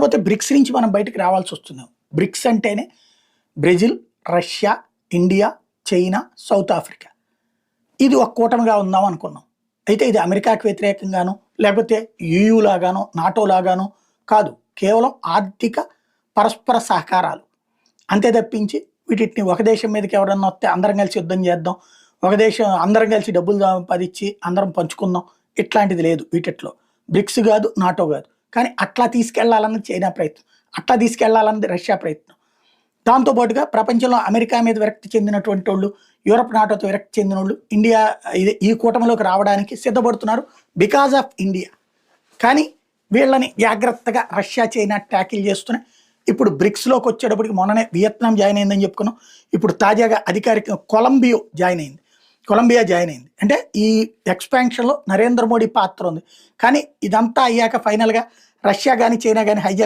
కాకపోతే బ్రిక్స్ నుంచి మనం బయటకు రావాల్సి వస్తుంది. బ్రిక్స్ అంటేనే Brazil Russia India China South Africa. ఇది ఒక కూటమిగా ఉందాం అనుకున్నాం. అయితే ఇది అమెరికాకి వ్యతిరేకంగాను లేకపోతే యూయూ లాగానో నాటో లాగానో కాదు. కేవలం ఆర్థిక పరస్పర సహకారాలు. అంతే తప్పించి వీటిని ఒక దేశం మీదకి ఎవరన్నా వస్తే అందరం కలిసి యుద్ధం చేద్దాం. ఒక దేశం అందరం కలిసి డబ్బులు సంపాదించి అందరం పంచుకుందాం. ఇట్లాంటిది లేదు వీటిట్లో. బ్రిక్స్ కాదు నాటో కాదు. కానీ అట్లా తీసుకెళ్ళాలన్నది చైనా ప్రయత్నం అట్లా తీసుకెళ్ళాలన్నది రష్యా ప్రయత్నం. దాంతోపాటుగా ప్రపంచంలో అమెరికా మీద విరక్తి చెందినటువంటి వాళ్ళు యూరప్ నాటోతో విరక్తి చెందిన వాళ్ళు ఇండియా ఇది ఈ కూటమిలోకి రావడానికి సిద్ధపడుతున్నారు బికాజ్ ఆఫ్ ఇండియా. కానీ వీళ్ళని జాగ్రత్తగా రష్యా చైనా ట్యాకిల్ చేస్తున్నాయి. ఇప్పుడు బ్రిక్స్లోకి వచ్చేటప్పటికి మొన్ననే వియత్నాం జాయిన్ అయిందని చెప్పుకున్నాం. ఇప్పుడు తాజాగా అధికారిక కొలంబియో జాయిన్ అయింది. కొలంబియా జాయిన్ అయింది. అంటే ఈ ఎక్స్పాన్షన్లో నరేంద్ర మోడీ పాత్ర ఉంది. కానీ ఇదంతా అయ్యాక ఫైనల్గా రష్యా కానీ చైనా కానీ హైజాక్